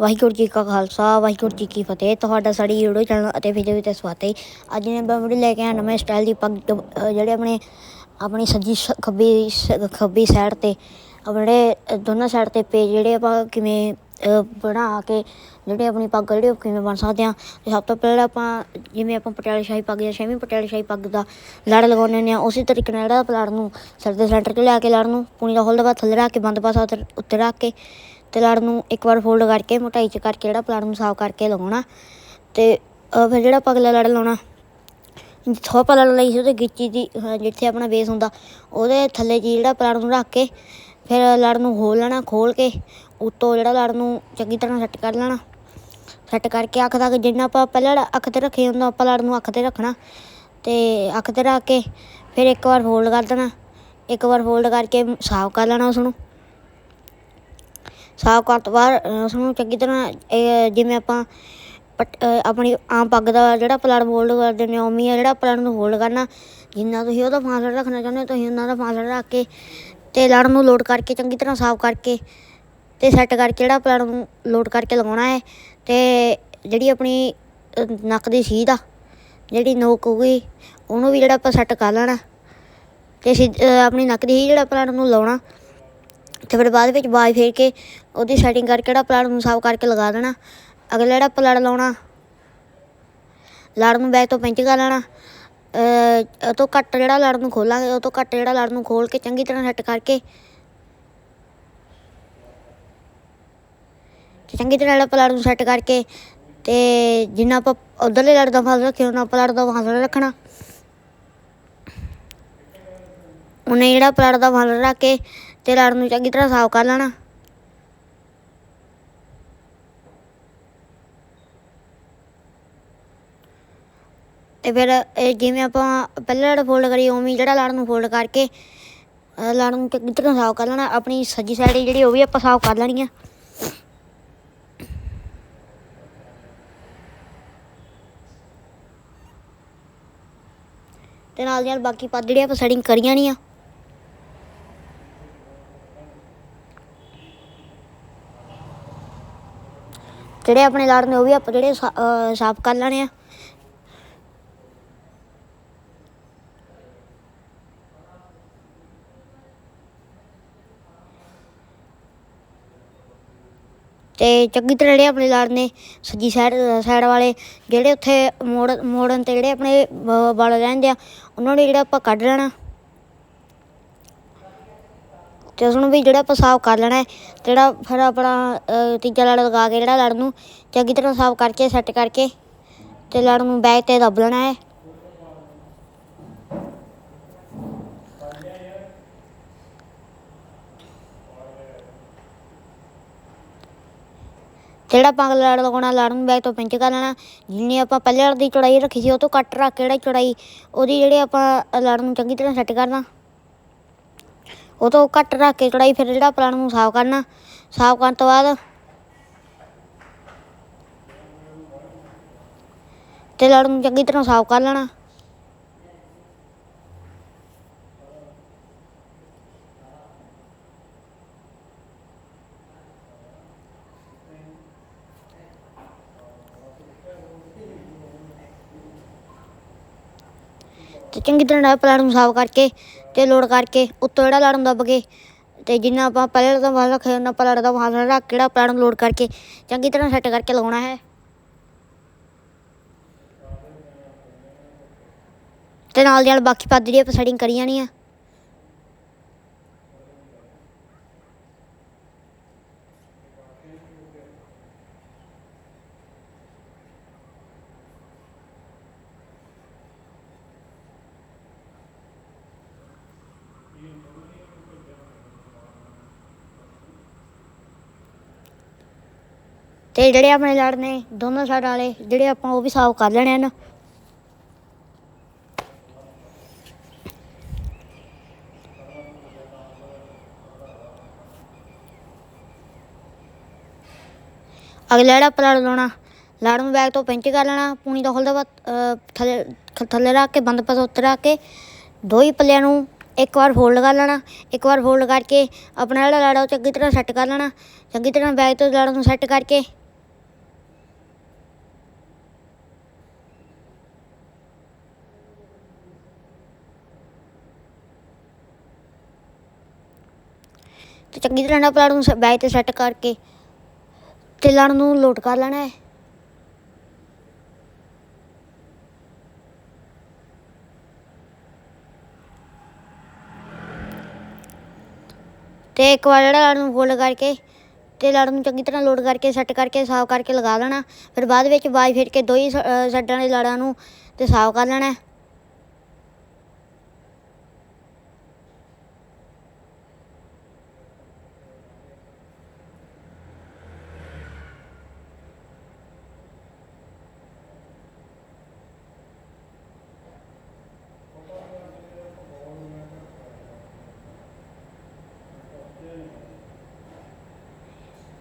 ਵਾਹਿਗੁਰੂ ਜੀ ਕਾ ਖਾਲਸਾ, ਵਾਹਿਗੁਰੂ ਜੀ ਕੀ ਫਤਿਹ। ਤੁਹਾਡਾ ਸਾਡੀ YouTube ਚੈਨਲ ਅਤੇ ਵੀਡੀਓ ਵਿੱਚ ਸਵਾਗਤ ਹੈ। ਅੱਜ ਨੇ ਮੈਂ ਵੀਡੀਓ ਲੈ ਕੇ ਆਇਆ ਨਵੇਂ ਸਟਾਈਲ ਦੀ ਪੱਗ ਜਿਹੜੇ ਆਪਣੇ, ਆਪਣੀ ਸੱਜੀ ਸ- ਖੱਬੀ ਸ- ਖੱਬੀ ਸਾਈਡ ਤੇ, ਆਪਣੇ ਜਿਹੜੇ ਦੋਨਾਂ ਸਾਈਡ ਤੇ ਪੇ ਜਿਹੜੇ ਆਪਾਂ ਕਿਵੇਂ ਬਣਾ ਕੇ, ਜਿਹੜੇ ਆਪਣੀ ਪੱਗ ਜਿਹੜੀ ਉਹ ਕਿਵੇਂ ਬਣ ਸਕਦੇ ਆ ਤੇ ਸਭ ਤੋਂ ਪਹਿਲਾਂ ਆਪਾਂ, ਜਿਵੇਂ ਆਪਾਂ ਪਟਿਆਲੇ ਸ਼ਾਹੀ ਪੱਗ ਜਾਂ ਛੇਵੀਂ ਪਟਿਆਲੇ ਸ਼ਾਹੀ ਪੱਗ ਦਾ ਲੜ ਲਗਾਉਂਦੇ ਹੁੰਦੇ ਆ ਉਸੇ ਤਰੀਕੇ ਨਾਲ ਜਿਹੜਾ ਪਲਾੜ ਨੂੰ, ਸਿਰ ਦੇ ਸੈਂਟਰ 'ਤੇ ਲਿਆ ਕੇ ਲੜ ਨੂੰ, ਪੂਣੀ ਦਾ ਹੋਲ ਦਾ ਥੱਲੇ ਰੱਖ ਕੇ, ਬੰਦ ਪਾਸਾ ਉੱਤੇ ਰੱਖ ਕੇ ਤੇ ਲੜ ਨੂੰ ਇੱਕ ਵਾਰ ਫੋਲਡ ਕਰਕੇ, ਮੋਟਾਈ 'ਚ ਕਰਕੇ ਜਿਹੜਾ ਪਲਾੜ ਨੂੰ ਸਾਫ਼ ਕਰਕੇ ਲਗਾਉਣਾ ਤੇ ਫਿਰ ਜਿਹੜਾ ਪਗਲਾ ਲੜ ਲਾਉਣਾ, ਜਿੱਥੋਂ ਆਪਾਂ ਲੜ ਲਈ ਸੀ ਉਹਦੇ ਗਿੱਚੀ ਦੀ ਜਿੱਥੇ ਆਪਣਾ ਬੇਸ ਹੁੰਦਾ, ਉਹਦੇ ਥੱਲੇ ਜੀ ਜਿਹੜਾ ਪਲਾੜ ਨੂੰ ਰੱਖ ਕੇ, ਫਿਰ ਲੜ ਨੂੰ ਖੋਲ ਲੈਣਾ, ਖੋਲ ਕੇ, ਉੱਤੋਂ ਜਿਹੜਾ ਲੜ ਨੂੰ ਚੰਗੀ ਤਰ੍ਹਾਂ ਸੈੱਟ ਕਰ ਲੈਣਾ। ਸੈੱਟ ਕਰਕੇ ਅੱਖ ਤੱਕ ਜਿੰਨਾ ਆਪਾਂ ਪਹਿਲਾਂ ਅੱਖ ਤੇ ਰੱਖੇ ਹੁੰਦਾ, ਆਪਾਂ ਲੜ ਨੂੰ ਅੱਖ ਤੇ ਰੱਖਣਾ। ਤੇ ਅੱਖ ਤੇ ਰੱਖ ਕੇ, ਫਿਰ ਇੱਕ ਵਾਰ ਫੋਲਡ ਕਰ ਦੇਣਾ। ਇੱਕ ਵਾਰ ਫੋਲਡ ਕਰਕੇ ਸਾਫ਼ ਕਰ ਲੈਣਾ ਉਸ ਨੂੰ ਸਾਫ਼ ਕਰਨ ਤੋਂ ਬਾਅਦ ਅਹ, ਉਸ ਨੂੰ ਚੰਗੀ ਤਰ੍ਹਾਂ ਜਿਵੇਂ ਆਪਾਂ ਪਟ- ਆਪਣੀ ਆਮ ਪੱਗ ਦਾ ਜਿਹੜਾ ਪਲਾੜ ਫੋਲਡ ਕਰਦੇ ਨੇ ਉਵੇਂ ਹੀ ਆ ਜਿਹੜਾ ਪਲਾੜ ਨੂੰ ਹੋਲਡ ਕਰਨਾ। ਜਿੰਨਾ ਤੁਸੀਂ ਉਹਦਾ ਫਾਸਲਾ ਰੱਖਣਾ ਚਾਹੁੰਦੇ ਹੋ ਤੁਸੀਂ ਉਹਨਾਂ ਦਾ ਫਾਸਲਾ ਰੱਖ ਕੇ ਤੇ ਲੜ ਨੂੰ ਲੋਡ ਕਰਕੇ ਚੰਗੀ ਤਰ੍ਹਾਂ ਸਾਫ਼ ਕਰਕੇ ਤੇ ਸੈੱਟ ਕਰਕੇ ਜਿਹੜਾ ਪਲਾੜ ਨੂੰ ਲੋਡ ਕਰਕੇ ਲਗਾਉਣਾ ਹੈ ਤੇ ਜਿਹੜੀ ਆਪਣੀ ਨੱਕ ਦੀ ਸੀਧ ਆ ਜਿਹੜੀ ਨੋਕ ਹੋਊਗੀ ਉਹਨੂੰ ਵੀ ਜਿਹੜਾ ਆਪਾਂ ਸੈੱਟ ਕਰ ਲੈਣਾ। ਤੇ ਸਿੱਧ- ਆਪਣੀ ਨੱਕ ਦੀ ਜਿਹੜਾ ਪਲਾੜ ਨੂੰ ਲਾਉਣਾ। ਤੇ ਫਿਰ ਬਾਅਦ ਵਿੱਚ ਬਾਜ ਫੇਰ ਕੇ ਉਹਦੀ ਸੈਟਿੰਗ ਕਰਕੇ ਜਿਹੜਾ ਪਲਾੜ ਨੂੰ ਸਾਫ਼ ਕਰਕੇ ਲਗਾ ਦੇਣਾ। ਅਗਲਾ ਜਿਹੜਾ ਪਲਾੜ ਲਾਉਣਾ ਲੜ ਨੂੰ ਬੈਕ ਤੋਂ ਪਿੰਚ ਕਰ ਲੈਣਾ। ਉਹ ਤੋਂ ਘੱਟ ਜਿਹੜਾ ਲੜ ਨੂੰ ਖੋਲਾਂਗੇ ਉਹ ਤੋਂ ਘੱਟ ਜਿਹੜਾ ਲੜ ਨੂੰ ਖੋਲ ਕੇ ਚੰਗੀ ਤਰ੍ਹਾਂ ਸੈੱਟ ਕਰਕੇ ਚੰਗੀ ਤਰ੍ਹਾਂ ਜਿਹੜਾ ਪਲਾੜ ਨੂੰ ਸੈੱਟ ਕਰਕੇ ਤੇ ਜਿੰਨਾ ਆਪਾਂ ਉਧਰਲੇ ਲੜ ਦਾ ਫਾਸਲਾ ਰੱਖਿਆ ਉਹਨਾਂ ਪਲਾੜ ਦਾ ਫਾਸਲਾ ਰੱਖਣਾ। ਉਹਨੇ ਜਿਹੜਾ ਪਲਾੜ ਦਾ ਫਾਸਲਾ ਰੱਖ ਕੇ ਤੇ ਲੜ ਨੂੰ ਚੰਗੀ ਤਰ੍ਹਾਂ ਸਾਫ਼ ਕਰ ਲੈਣਾ। ਤੇ ਫਿਰ ਜਿਵੇਂ ਆਪਾਂ ਪਹਿਲਾਂ ਲੜ ਫੋਲਡ ਕਰੀ, ਉਵੇਂ ਜਿਹੜਾ ਲੜ ਨੂੰ ਫੋਲਡ ਕਰਕੇ, ਅਹ ਲੜ ਨੂੰ ਚੰਗੀ ਤਰ੍ਹਾਂ ਸਾਫ਼ ਕਰ ਲੈਣਾ, ਆਪਣੀ ਸੱਜੀ ਸਾਈਡ ਜਿਹੜੀ ਉਹ ਵੀ ਆਪਾਂ ਸਾਫ਼ ਕਰ ਲੈਣੀ ਆ। ਤੇ ਨਾਲ ਦੀ ਨਾਲ ਬਾਕੀ ਪੱਦ ਜਿਹੜੇ ਆਪਾਂ ਸੈਟਿੰਗ ਕਰੀਆਂ ਨਹੀਂ ਆ। ਜਿਹੜੇ ਆਪਣੇ ਲੜ ਨੇ, ਉਹ ਵੀ ਆਪਾਂ ਜਿਹੜੇ ਸਾ- ਸਾਫ਼ ਕਰ ਲੈਣੇ ਆ। ਤੇ ਚੰਗੀ ਤਰ੍ਹਾਂ ਜਿਹੜੇ ਆਪਣੇ ਲੜ ਨੇ, ਸੱਜੀ ਸਾਈਡ ਸਾਈਡ ਵਾਲੇ, ਜਿਹੜੇ ਉੱਥੇ ਮੋੜ, ਮੋੜਨ ਤੇ ਜਿਹੜੇ ਆਪਣੇ ਬ- ਰਹਿੰਦੇ ਆ, ਉਹਨਾਂ ਨੂੰ ਜਿਹੜਾ ਆਪਾਂ ਕੱਢ ਲੈਣਾ। ਤੇ ਉਸ ਨੂੰ ਵੀ ਜਿਹੜਾ ਆਪਾਂ ਸਾਫ਼ ਕਰ ਲੈਣਾ ਹੈ, ਜਿਹੜਾ ਫਿਰ ਆਪਣਾ ਤੀਜਾ ਲੜ ਲਗਾ ਕੇ ਜਿਹੜਾ ਲੜ ਨੂੰ ਚੰਗੀ ਤਰ੍ਹਾਂ ਸਾਫ਼ ਕਰਕੇ ਸੈੱਟ ਕਰਕੇ ਤੇ ਲੜ ਨੂੰ ਬੈਗ ਤੇ ਦੱਬ ਲੈਣਾ ਹੈ। ਜਿਹੜਾ ਆਪਾਂ ਅਗਲਾ ਲੜ ਲਗਾਉਣਾ ਲੜ ਨੂੰ ਬੈਕ ਤੋਂ ਪਿੰਚ ਕਰ ਲੈਣਾ, ਜਿੰਨੀ ਆਪਾਂ ਪਹਿਲੇ ਲੜ ਦੀ ਚੌੜਾਈ ਰੱਖੀ ਸੀ, ਉਹ ਤੋਂ ਕੱਟ ਰੱਖ ਕੇ ਜਿਹੜਾ ਚੌੜਾਈ, ਉਹਦੀ ਜਿਹੜੇ ਆਪਾਂ ਲੜ ਨੂੰ ਚੰਗੀ ਤਰ੍ਹਾਂ ਸੈੱਟ ਕਰਨਾ। ਉਹ ਤੋਂ ਘੱਟ ਰੱਖ ਕੇ ਕੜਾਈ ਫਿਰ ਜਿਹੜਾ ਪਲਾਨ ਨੂੰ ਸਾਫ਼ ਕਰਨਾ। ਸਾਫ਼ ਕਰਨ ਤੋਂ ਬਾਅਦ ਤੇ ਲੜ ਨੂੰ ਚੰਗੀ ਤਰ੍ਹਾਂ ਸਾਫ਼ ਕਰ ਲੈਣਾ। ਤੇ ਚੰਗੀ ਤਰ੍ਹਾਂ ਪਲਾਨ ਨੂੰ ਸਾਫ਼ ਕਰਕੇ ਤੇ ਲੋਡ ਕਰਕੇ ਉੱਤੋਂ ਜਿਹੜਾ ਲੜ ਦੱਬ ਕੇ ਤੇ ਜਿੰਨਾ ਆਪਾਂ ਪਹਿਲੇ ਦਾ ਵਾਲ ਰੱਖਿਆ, ਉਹਨਾਂ ਪਲਾੜ ਦਾ ਵਾਲ ਰੱਖ ਕੇ ਜਿਹੜਾ ਪਲਾਨ ਨੂੰ ਲੋਡ ਕਰਕੇ ਚੰਗੀ ਤਰ੍ਹਾਂ ਸੈੱਟ ਕਰਕੇ ਲਗਾਉਣਾ ਹੈ। ਤੇ ਨਾਲ ਦੀ ਨਾਲ ਬਾਕੀ ਪੱਦ ਜਿਹੜੀ ਆਪਾਂ ਸੈਟਿੰਗ ਕਰੀ ਜਾਣੀ ਆ ਤੇ ਜਿਹੜੇ ਆਪਣੇ ਲੜ ਨੇ ਦੋਨੋਂ ਸਾਈਡ ਵਾਲੇ, ਜਿਹੜੇ ਆਪਾਂ ਉਹ ਵੀ ਸਾਫ਼ ਕਰ ਲੈਣੇ ਹਨ। ਅਗਲਾ ਜਿਹੜਾ ਪਲਾੜ ਲਾਉਣਾ, ਲੜ ਨੂੰ ਬੈਗ ਤੋਂ ਪਿੰਚ ਕਰ ਲੈਣਾ, ਪੂਣੀ ਦਾ ਖੁੱਲਦਾ ਵਾ ਥੱਲੇ ਥੱਲੇ ਰੱਖ ਕੇ, ਬੰਦ ਪਾਸਾ ਉੱਤੇ ਰੱਖ ਕੇ, ਦੋ ਹੀ ਪੱਲਿਆਂ ਨੂੰ ਇੱਕ ਵਾਰ ਫੋਲਡ ਕਰ ਲੈਣਾ, ਇੱਕ ਵਾਰ ਫੋਲਡ ਕਰਕੇ, ਆਪਣਾ ਜਿਹੜਾ ਲੜ ਉਹ ਚੰਗੀ ਤਰ੍ਹਾਂ ਸੈੱਟ ਕਰ ਲੈਣਾ, ਚੰਗੀ ਤਰ੍ਹਾਂ ਬੈਗ ਤੋਂ ਲੜ ਨੂੰ ਸੈੱਟ ਕਰਕੇ ਤੇ ਚੰਗੀ ਤਰ੍ਹਾਂ ਨਾਲ ਪਲਾਟ ਨੂੰ ਬੈਗ ਤੇ ਸੈੱਟ ਕਰਕੇ ਤੇ ਲੜ ਨੂੰ ਲੋਟ ਕਰ ਲੈਣਾ ਹੈ। ਤੇ ਇੱਕ ਵਾਰ ਜਿਹੜਾ ਲੜ ਨੂੰ ਫੋਲਡ ਕਰਕੇ ਤੇ ਲੜ ਨੂੰ ਚੰਗੀ ਤਰ੍ਹਾਂ ਲੋਡ ਕਰਕੇ, ਸੈੱਟ ਕਰਕੇ, ਸਾਫ਼ ਕਰਕੇ ਲਗਾ ਲੈਣਾ। ਫਿਰ ਬਾਅਦ ਵਿੱਚ ਬਾਈ ਫੇਰ ਕੇ ਦੋ ਹੀ ਸ- ਸਾਈਡਾਂ ਦੇ ਲੜਾਂ ਨੂੰ ਤੇ ਸਾਫ਼ ਕਰ ਲੈਣਾ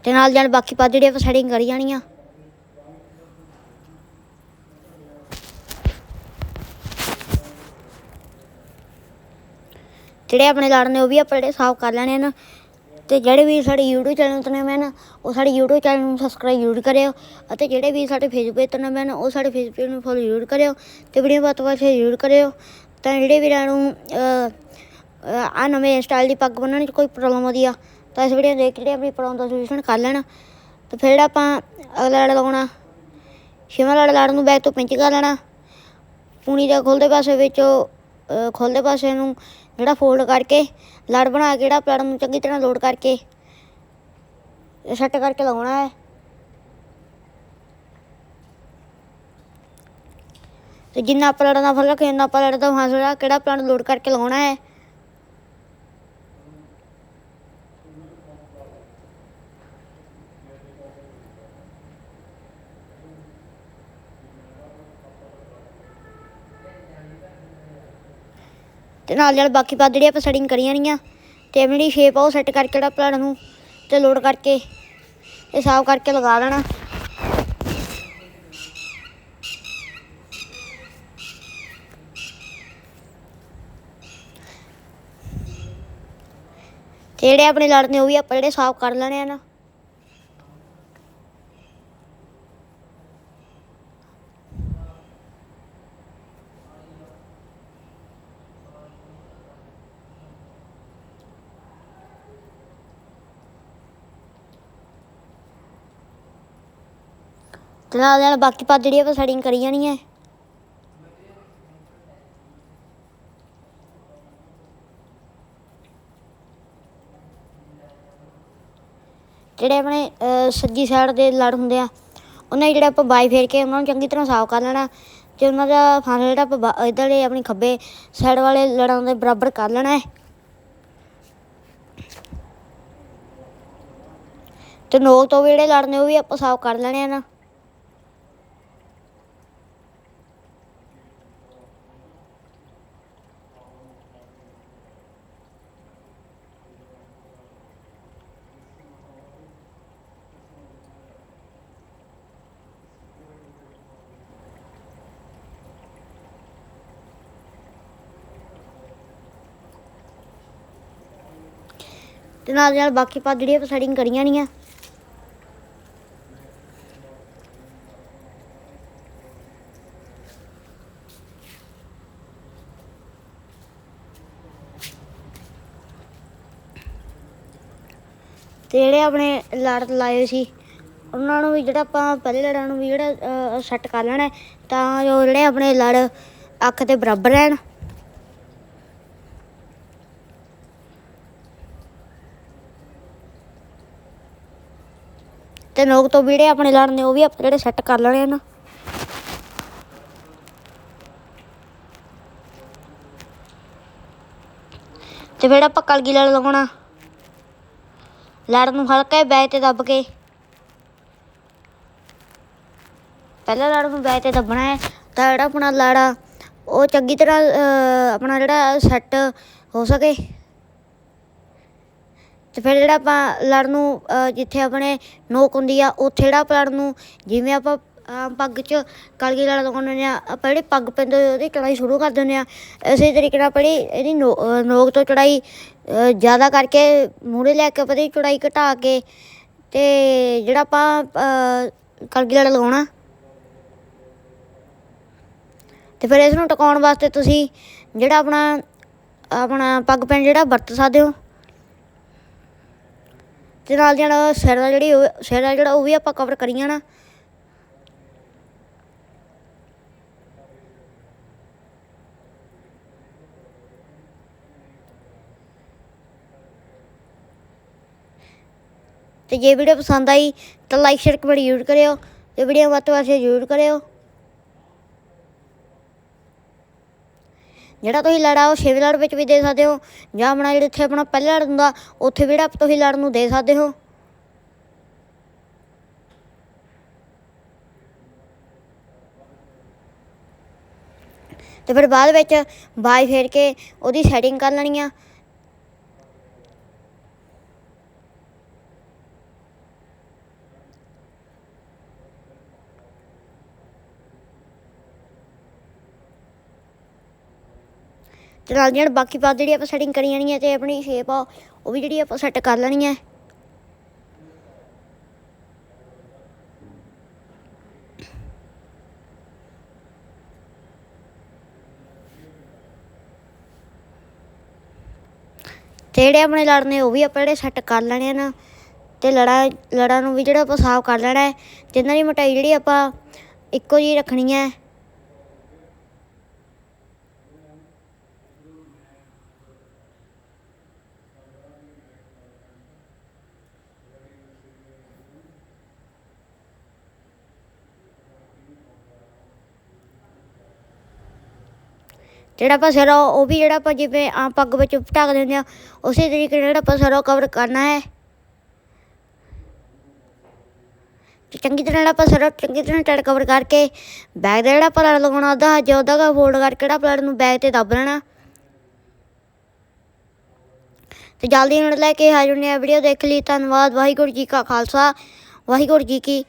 ਤੇ ਨਾਲ ਜਾਣ ਬਾਕੀ ਪਾ ਜਿਹੜੀ ਆਪਾਂ ਸੈਟਿੰਗ ਕਰੀ ਜਾਣੀ ਆ। ਜਿਹੜੇ ਆਪਣੇ ਲੜ ਨੇ ਉਹ ਵੀ ਆਪਾਂ ਜਿਹੜੇ ਸਾਫ਼ ਕਰ ਲੈਣੇ ਹਨ ਤੇ ਜਿਹੜੇ ਵੀ ਸਾਡੇ YouTube ਚੈਨਲ ਤੋਂ ਨਵੇਂ ਹਨ ਉਹ ਸਾਡੇ YouTube ਚੈਨਲ ਨੂੰ ਸਬਸਕ੍ਰਾਈਬ ਜ਼ਰੂਰ ਕਰਿਓ ਅਤੇ ਜਿਹੜੇ ਵੀ ਸਾਡੇ Facebook ਪੇਜ ਤੋਂ ਨਵੇਂ ਹਨ ਉਹ ਸਾਡੇ Facebook ਨੂੰ ਫੋਲੋ ਜ਼ਰੂਰ ਕਰਿਓ ਤੇ ਵੀਡੀਓ ਬਾਤ ਬਾਤ ਜ਼ਰੂਰ ਕਰਿਓ। ਤਾਂ ਜਿਹੜੇ ਵੀਰਾਂ ਨੂੰ ਆ ਨਵੇਂ ਸਟਾਈਲ ਦੀ ਪੱਗ ਬੰਨਣ 'ਚ ਕੋਈ ਪ੍ਰੋਬਲਮ ਆਉਂਦੀ ਆ ਤਾਂ ਇਸ ਵੀਡੀਓ ਦੇਖ ਕੇ ਜਿਹੜੇ ਆਪਣੀ ਪ੍ਰੋਬਲਮ ਦਾ ਸੋਲੂਸ਼ਨ ਕਰ ਲੈਣਾ। ਤੇ ਫਿਰ ਆਪਾਂ ਅਗਲਾ ਲੜ ਲਗਾਉਣਾ ਛੇਵਾਂ ਲੜ ਲੜ ਨੂੰ ਬੈਕ ਤੋਂ ਪਿੰਚ ਕਰ ਲੈਣਾ। ਪੂਣੀ ਦੇ ਖੁੱਲਦੇ ਪਾਸੇ ਵਿੱਚੋਂ ਅਹ, ਪਾਸੇ ਨੂੰ ਜਿਹੜਾ ਫੋਲਡ ਕਰਕੇ ਲੜ ਬਣਾ ਕੇ ਜਿਹੜਾ ਪਲੜ ਨੂੰ ਚੰਗੀ ਤਰ੍ਹਾਂ ਲੋਡ ਕਰਕੇ ਸੈੱਟ ਕਰਕੇ ਲਗਾਉਣਾ ਹੈ। ਤੇ ਜਿੰਨਾ ਪਲੜ ਦਾ ਫ਼ਰਕ ਹੈ ਇੰਨਾ ਪਲੜ ਦਾ ਹਾਸੜਾ ਕਿਹੜਾ ਪਲੜ ਲੋਡ ਕਰਕੇ ਲਗਾਉਣਾ ਹੈ। ਤੇ ਨਾਲ ਨਾਲ ਬਾਕੀ ਪਾ ਜਿਹੜੀ ਆਪਾਂ ਸੈਟਿੰਗ ਕਰੀਆਂ ਨਹੀਂ ਤੇ ਆਪਣੀ ਜਿਹੜੀ ਸ਼ੇਪ ਆ ਉਹ ਸੈੱਟ ਕਰਕੇ ਜਿਹੜਾ ਪਲਾਨ ਨੂੰ ਤੇ ਲੋਡ ਕਰਕੇ ਇਹ ਸਾਫ਼ ਕਰਕੇ ਲਗਾ ਲੈਣਾ ਤੇ ਜਿਹੜੇ ਆਪਣੇ ਲੜ ਉਹ ਵੀ ਆਪਾਂ ਜਿਹੜੇ ਸਾਫ਼ ਕਰ ਲੈਣੇ ਆ ਨਾ। ਤੇ ਨਾਲ ਨਾਲ ਬਾਕੀ ਪਾ ਜਿਹੜੀ ਆਪਾਂ ਸੈਟਿੰਗ ਕਰੀ ਜਾਣੀ ਹੈ। ਜਿਹੜੇ ਆਪਣੇ ਸੱਜੀ ਸਾਈਡ ਦੇ ਲੜ ਹੁੰਦੇ ਆ, ਉਹਨਾਂ ਜਿਹੜੇ ਆਪਾਂ ਬਾਈ ਫੇਰ ਕੇ ਉਹਨਾਂ ਨੂੰ ਚੰਗੀ ਤਰ੍ਹਾਂ ਸਾਫ਼ ਕਰ ਲੈਣਾ, ਤੇ ਉਹਨਾਂ ਦਾ ਫਾਨਲ ਜਿਹੜਾ ਆਪਾਂ ਬਾ- ਇੱਧਰਲੇ ਆਪਣੀ ਖੱਬੇ ਸਾਈਡ ਵਾਲੇ ਲੜਾਂ ਦੇ ਬਰਾਬਰ ਕਰ ਲੈਣਾ ਹੈ। ਤੇ ਨੋਕ ਤੋਂ ਵੀ ਜਿਹੜੇ ਲੜ ਉਹ ਵੀ ਆਪਾਂ ਸਾਫ਼ ਕਰ ਲੈਣੇ ਆ ਨਾ। ਤੇ ਨਾਲ ਨਾਲ ਬਾਕੀ ਪਾ ਜਿਹੜੀ ਆਪਾਂ ਸੈਟਿੰਗ ਕਰੀਆਂ ਨਹੀਂ ਆ ਤੇ ਜਿਹੜੇ ਆਪਣੇ ਲੜ ਲਾਏ ਸੀ, ਉਹਨਾਂ ਨੂੰ ਵੀ ਜਿਹੜਾ ਆਪਾਂ ਪਹਿਲੇ ਲੜਾਂ ਨੂੰ ਵੀ ਜਿਹੜਾ ਸੈੱਟ ਕਰ ਲੈਣਾ ਤਾਂ ਜੋ ਜਿਹੜੇ ਆਪਣੇ ਲੜ ਅੱਖ 'ਤੇ ਬਰਾਬਰ ਰਹਿਣ। ਤੇ ਨੋਕ ਤੋਂ ਵੀੜੇ ਆਪਣੇ ਲੜ ਨੇ, ਉਹ ਵੀ ਆਪਾਂ ਜਿਹੜੇ ਸੈੱਟ ਕਰ ਲੈਣੇ ਹਨ ਤੇ ਫਿਰ ਆਪਾਂ ਕਲਗੀ ਲੜ ਲਗਾਉਣਾ। ਲੜ ਨੂੰ ਹਲਕਾ ਬੈਕ ਤੇ ਦੱਬ ਕੇ। ਪਹਿਲਾਂ ਲੜ ਨੂੰ ਬੈਕ ਤੇ ਦੱਬਣਾ ਹੈ, ਤਾਂ ਜਿਹੜਾ ਆਪਣਾ ਲੜ, ਉਹ ਚੰਗੀ ਤਰ੍ਹਾਂ ਆਪਣਾ ਜਿਹੜਾ ਸੈੱਟ ਹੋ ਸਕੇ। ਤੇ ਫਿਰ ਜਿਹੜਾ ਆਪਾਂ ਲੜ ਨੂੰ ਜਿੱਥੇ ਆਪਣੇ ਨੋਕ ਹੁੰਦੀ ਆ, ਉੱਥੇ ਜਿਹੜਾ ਆਪਾਂ ਲੜ ਨੂੰ ਜਿਵੇਂ ਆਪਾਂ ਪੱਗ 'ਚ ਕਲਗੀ ਲੜ ਲਗਾਉਂਦੇ ਆ, ਆਪਾਂ ਜਿਹੜੀ ਪੱਗ ਪੈਂਦੇ ਉਹਦੀ ਚੜਾਈ ਸ਼ੁਰੂ ਕਰ ਦਿੰਦੇ ਆ। ਇਸੇ ਤਰੀਕੇ ਨਾਲ ਆਪਾਂ ਇਹਦੀ ਨੋ- ਨੋਕ ਤੋਂ ਚੜਾਈ ਜ਼ਿਆਦਾ ਕਰਕੇ ਮੂਹਰੇ ਲੈ ਕੇ ਆਪਾਂ ਇਹਦੀ ਚੜਾਈ ਘਟਾ ਕੇ ਤੇ ਜਿਹੜਾ ਆਪਾਂ ਕਲਗੀ ਲੜ ਲਗਾਉਣਾ। ਤੇ ਫਿਰ ਇਸ ਨੂੰ ਟਿਕਾਉਣ ਵਾਸਤੇ ਤੁਸੀਂ ਜਿਹੜਾ ਆਪਣਾ ਆਪਣਾ ਪੱਗ ਪੈਨ ਜਿਹੜਾ ਵਰਤ ਸਕਦੇ ਹੋ। ਤੇ ਨਾਲ ਜਿਹੜਾ ਸਿਰ ਦਾ ਜਿਹੜੀ ਉਹ- ਦਾ ਜਿਹੜਾ ਉਹ ਵੀ ਆਪਾਂ ਕਵਰ ਕਰੀ ਜਾਣਾ ਤੇ ਜੇ ਵੀਡੀਓ ਪਸੰਦ ਆਈ ਤਾਂ ਲਾਈਕ ਸ਼ੇਅਰ ਕਮੈਂਟ ਜ਼ਰੂਰ ਕਰਿਓ ਤੇ ਵੀਡੀਓ ਵੱਧ ਤੋਂ ਵੱਧ ਸ਼ੇਅਰ ਜ਼ਰੂਰ ਕਰਿਓ। ਜਿਹੜਾ ਤੁਸੀਂ ਲੜਾ, ਉਹ ਛੇਵੇਂ ਲੜ ਵਿੱਚ ਵੀ ਦੇ ਸਕਦੇ ਹੋ। ਜਾਂ ਆਪਣਾ ਜਿਹੜਾ ਇੱਥੇ ਆਪਣਾ ਪਹਿਲਾ ਲੜ ਹੁੰਦਾ, ਉੱਥੇ ਵੀ ਜਿਹੜਾ ਤੁਸੀਂ ਲੜ ਨੂੰ ਦੇ ਸਕਦੇ ਹੋ। ਤੇ ਫਿਰ ਬਾਅਦ ਵਿੱਚ ਬਾਈ ਫੇਰ ਕੇ ਉਹਦੀ ਸੈਟਿੰਗ ਕਰ ਲੈਣੀ ਆ। ਤੇ ਨਾਲ ਜਿਹੜਾ ਬਾਕੀ ਪਾਸ ਜਿਹੜੀ ਆਪਾਂ ਸੈਟਿੰਗ ਕਰੀ ਜਾਣੀ ਹੈ ਤੇ ਆਪਣੀ ਸ਼ੇਪ ਆ, ਉਹ ਵੀ ਜਿਹੜੀ ਆਪਾਂ ਸੈੱਟ ਕਰ ਲੈਣੀ ਹੈ। ਤੇ ਜਿਹੜੇ ਆਪਣੇ ਲੜ ਨੇ, ਉਹ ਵੀ ਆਪਾਂ ਜਿਹੜੇ ਸੈੱਟ ਕਰ ਲੈਣੇ ਨਾ, ਤੇ ਲੜਾ, ਲੜਾਂ ਨੂੰ ਵੀ ਜਿਹੜਾ ਆਪਾਂ ਸਾਫ਼ ਕਰ ਲੈਣਾ ਹੈ ਤੇ ਦੀ ਮੋਟਾਈ ਜਿਹੜੀ ਆਪਾਂ ਇੱਕੋ ਜਿਹੀ ਰੱਖਣੀ ਹੈ ਜਿਹੜਾ ਆਪਾਂ ਸਿਰ ਆ ਉਹ ਵੀ ਜਿਹੜਾ ਆਪਾਂ ਜਿਵੇਂ ਆਮ ਪੱਗ ਵਿੱਚ ਢੱਕ ਦਿੰਦੇ ਆ ਉਸੇ ਤਰੀਕੇ ਨਾਲ ਜਿਹੜਾ ਆਪਾਂ ਸਿਰ ਆ ਉਹ ਕਵਰ ਕਰਨਾ ਹੈ। ਚੰਗੀ ਤਰ੍ਹਾਂ ਜਿਹੜਾ ਆਪਾਂ ਸਿਰ ਆ ਚੰਗੀ ਤਰ੍ਹਾਂ ਟੈਡ ਕਵਰ ਕਰਕੇ ਬੈਗ ਦਾ ਜਿਹੜਾ ਪਲੜ ਲਗਾਉਣਾ ਉਹਦਾ ਹਜੇ ਉਹਦਾ ਕਾ ਫੋਲਡ ਕਰਕੇ ਜਿਹੜਾ ਪਲੇਟ ਨੂੰ ਬੈਗ ਤੇ ਦੱਬ ਲੈਣਾ। ਤੇ ਜਲਦੀ ਨਾਲ ਲੈ ਕੇ ਹਾਜ਼ਰ ਨੇ ਵੀਡੀਓ ਦੇਖ ਲਈ। ਧੰਨਵਾਦ, ਵਾਹਿਗੁਰੂ ਜੀ ਕਾ ਖਾਲਸਾ, ਵਾਹਿਗੁਰੂ ਜੀ ਕੀ